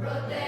Проте